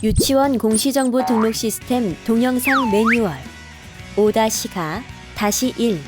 유치원 공시정보 등록 시스템 동영상 매뉴얼 5-가 다시 1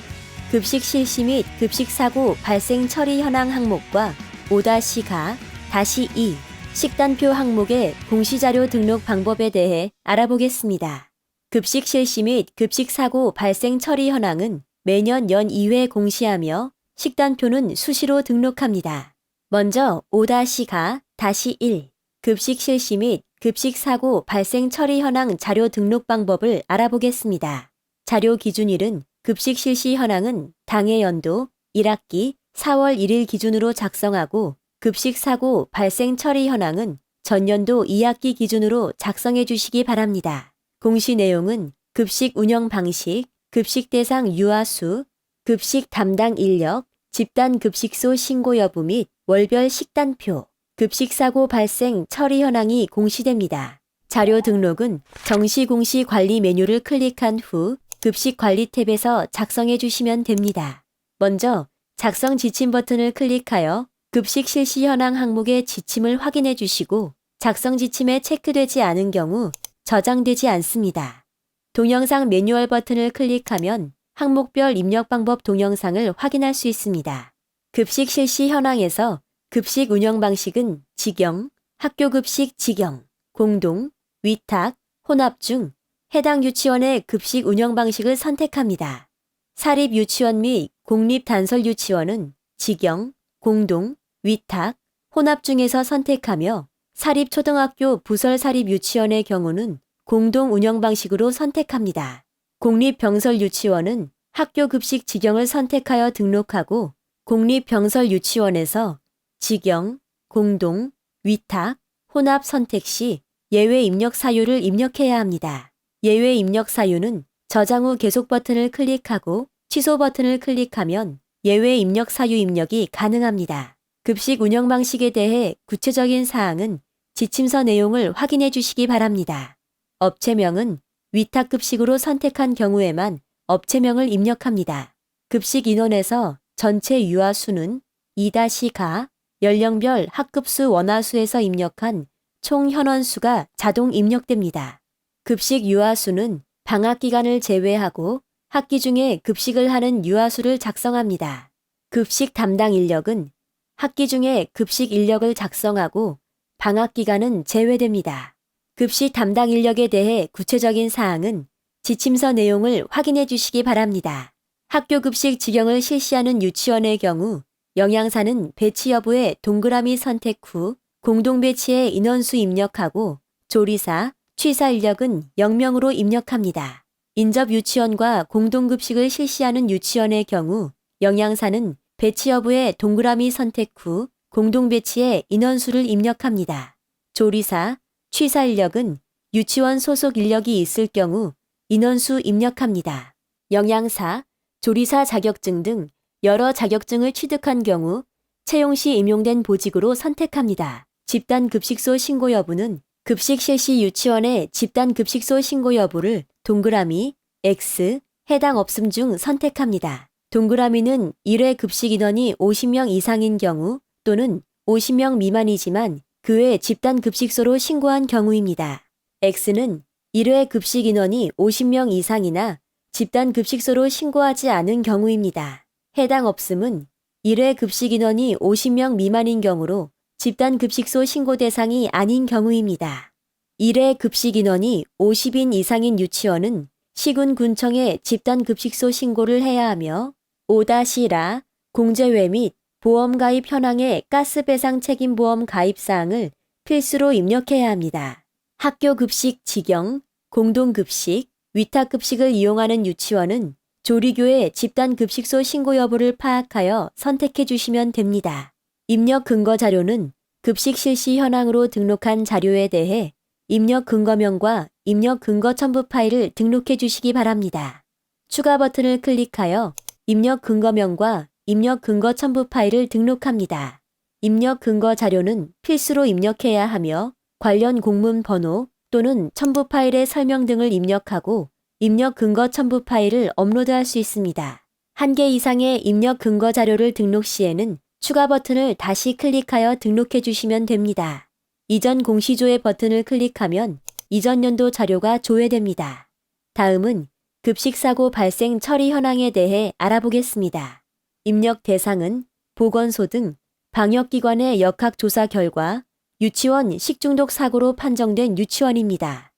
급식 실시 및 급식 사고 발생 처리 현황 항목과 5-가 다시 2 식단표 항목의 공시자료 등록 방법에 대해 알아보겠습니다. 급식 실시 및 급식 사고 발생 처리 현황은 매년 연 2회 공시하며 식단표는 수시로 등록합니다. 먼저 5-가 다시 1 급식 실시 및 급식 사고 발생 처리 현황 자료 등록 방법을 알아보겠습니다. 자료 기준일은 급식 실시 현황은 당해 연도 1학기 4월 1일 기준으로 작성하고 급식 사고 발생 처리 현황은 전년도 2학기 기준으로 작성해 주시기 바랍니다. 공시 내용은 급식 운영 방식, 급식 대상 유아 수, 급식 담당 인력, 집단 급식소 신고 여부 및 월별 식단표, 급식 사고 발생 처리 현황이 공시됩니다. 자료 등록은 정시 공시 관리 메뉴를 클릭한 후 급식 관리 탭에서 작성해 주시면 됩니다. 먼저 작성 지침 버튼을 클릭하여 급식 실시 현황 항목의 지침을 확인해 주시고 작성 지침에 체크되지 않은 경우 저장되지 않습니다. 동영상 매뉴얼 버튼을 클릭하면 항목별 입력 방법 동영상을 확인할 수 있습니다. 급식 실시 현황에서 급식 운영 방식은 직영, 학교 급식 직영, 공동, 위탁, 혼합 중 해당 유치원의 급식 운영 방식을 선택합니다. 사립 유치원 및 공립 단설 유치원은 직영, 공동, 위탁, 혼합 중에서 선택하며 사립 초등학교 부설 사립 유치원의 경우는 공동 운영 방식으로 선택합니다. 공립 병설 유치원은 학교 급식 직영을 선택하여 등록하고 공립 병설 유치원에서 직영, 공동, 위탁, 혼합 선택 시 예외 입력 사유를 입력해야 합니다. 예외 입력 사유는 저장 후 계속 버튼을 클릭하고 취소 버튼을 클릭하면 예외 입력 사유 입력이 가능합니다. 급식 운영 방식에 대해 구체적인 사항은 지침서 내용을 확인해 주시기 바랍니다. 업체명은 위탁급식으로 선택한 경우에만 업체명을 입력합니다. 급식 인원에서 전체 유아 수는 2-가 연령별 학급수 원화수에서 입력한 총 현원수가 자동 입력됩니다. 급식 유아수는 방학 기간을 제외하고 학기 중에 급식을 하는 유아수를 작성합니다. 급식 담당 인력은 학기 중에 급식 인력을 작성하고 방학 기간은 제외됩니다. 급식 담당 인력에 대해 구체적인 사항은 지침서 내용을 확인해 주시기 바랍니다. 학교 급식 직영을 실시하는 유치원의 경우 영양사는 배치 여부에 동그라미 선택 후 공동 배치에 인원수 입력하고 조리사, 취사 인력은 0명으로 입력합니다. 인접 유치원과 공동급식을 실시하는 유치원의 경우 영양사는 배치 여부에 동그라미 선택 후 공동 배치에 인원수를 입력합니다. 조리사, 취사 인력은 유치원 소속 인력이 있을 경우 인원수 입력합니다. 영양사, 조리사 자격증 등 여러 자격증을 취득한 경우 채용 시 임용된 보직으로 선택합니다. 집단 급식소 신고 여부는 급식 실시 유치원의 집단 급식소 신고 여부를 동그라미 X 해당 없음 중 선택합니다. 동그라미는 1회 급식 인원이 50명 이상인 경우 또는 50명 미만이지만 그 외 집단 급식소로 신고한 경우입니다. X는 1회 급식 인원이 50명 이상이나 집단 급식소로 신고하지 않은 경우입니다. 해당 없음은 1회 급식 인원이 50명 미만인 경우로 집단 급식소 신고 대상이 아닌 경우입니다. 1회 급식 인원이 50인 이상인 유치원은 시군 군청에 집단 급식소 신고를 해야 하며 5-라 공제외 및 보험 가입 현황의 가스 배상 책임 보험 가입 사항을 필수로 입력해야 합니다. 학교 급식 직영, 공동 급식, 위탁 급식을 이용하는 유치원은 조리교의 집단 급식소 신고 여부를 파악하여 선택해 주시면 됩니다. 입력 근거 자료는 급식 실시 현황으로 등록한 자료에 대해 입력 근거명과 입력 근거 첨부 파일을 등록해 주시기 바랍니다. 추가 버튼을 클릭하여 입력 근거명과 입력 근거 첨부 파일을 등록합니다. 입력 근거 자료는 필수로 입력해야 하며 관련 공문 번호 또는 첨부 파일의 설명 등을 입력하고 입력 근거 첨부 파일을 업로드할 수 있습니다. 한 개 이상의 입력 근거 자료를 등록 시에는 추가 버튼을 다시 클릭하여 등록해 주시면 됩니다. 이전 공시조회 버튼을 클릭하면 이전 연도 자료가 조회됩니다. 다음은 급식사고 발생 처리 현황에 대해 알아보겠습니다. 입력 대상은 보건소 등 방역기관의 역학조사 결과 유치원 식중독 사고로 판정된 유치원입니다.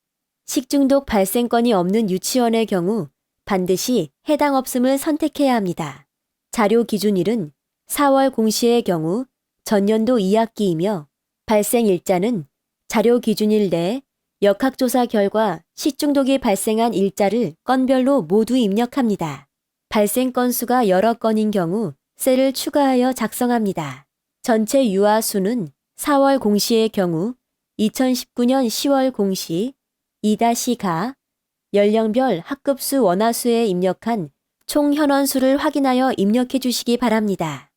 식중독 발생건이 없는 유치원의 경우 반드시 해당 없음을 선택해야 합니다. 자료 기준 일은 4월 공시의 경우 전년도 2학기이며 발생 일자는 자료 기준일 내 역학조사 결과 식중독이 발생한 일자를 건별로 모두 입력합니다. 발생 건수가 여러 건인 경우 셀을 추가하여 작성합니다. 전체 유아 수는 4월 공시의 경우 2019년 10월 공시 2-가 연령별 학급수 원화수에 입력한 총 현원수를 확인하여 입력해 주시기 바랍니다.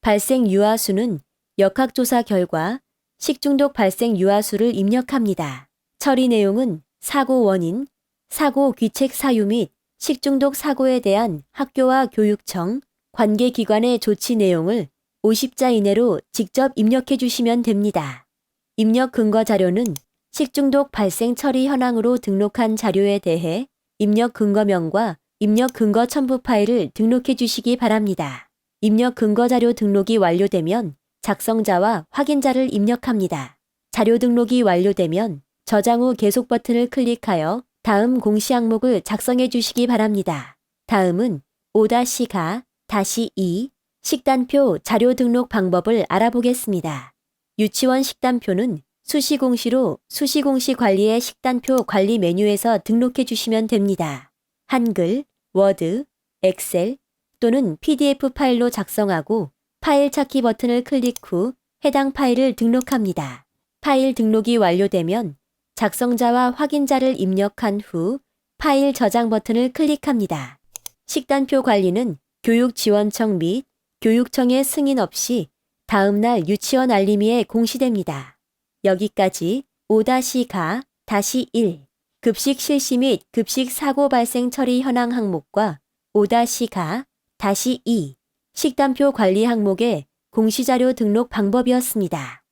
발생 유아 수는 역학조사 결과 식중독 발생 유아 수를 입력합니다. 처리 내용은 사고 원인, 사고 귀책 사유 및 식중독 사고에 대한 학교와 교육청, 관계기관의 조치 내용을 50자 이내로 직접 입력해 주시면 됩니다. 입력 근거 자료는 식중독 발생 처리 현황으로 등록한 자료에 대해 입력 근거명과 입력 근거 첨부 파일을 등록해 주시기 바랍니다. 입력 근거 자료 등록이 완료되면 작성자와 확인자를 입력합니다. 자료 등록이 완료되면 저장 후 계속 버튼을 클릭하여 다음 공시 항목을 작성해 주시기 바랍니다. 다음은 5-가 다시 2 식단표 자료 등록 방법을 알아보겠습니다. 유치원 식단표는 수시공시로 수시공시 관리의 식단표 관리 메뉴에서 등록해 주시면 됩니다. 한글, 워드, 엑셀 또는 PDF 파일로 작성하고 파일 찾기 버튼을 클릭 후 해당 파일을 등록합니다. 파일 등록이 완료되면 작성자와 확인자를 입력한 후 파일 저장 버튼을 클릭합니다. 식단표 관리는 교육지원청 및 교육청의 승인 없이 다음날 유치원 알림위에 공시됩니다. 여기까지 5-가 다시 1 급식 실시 및 급식 사고 발생 처리 현황 항목과 5-가 다시 2 식단표 관리 항목의 공시자료 등록 방법이었습니다.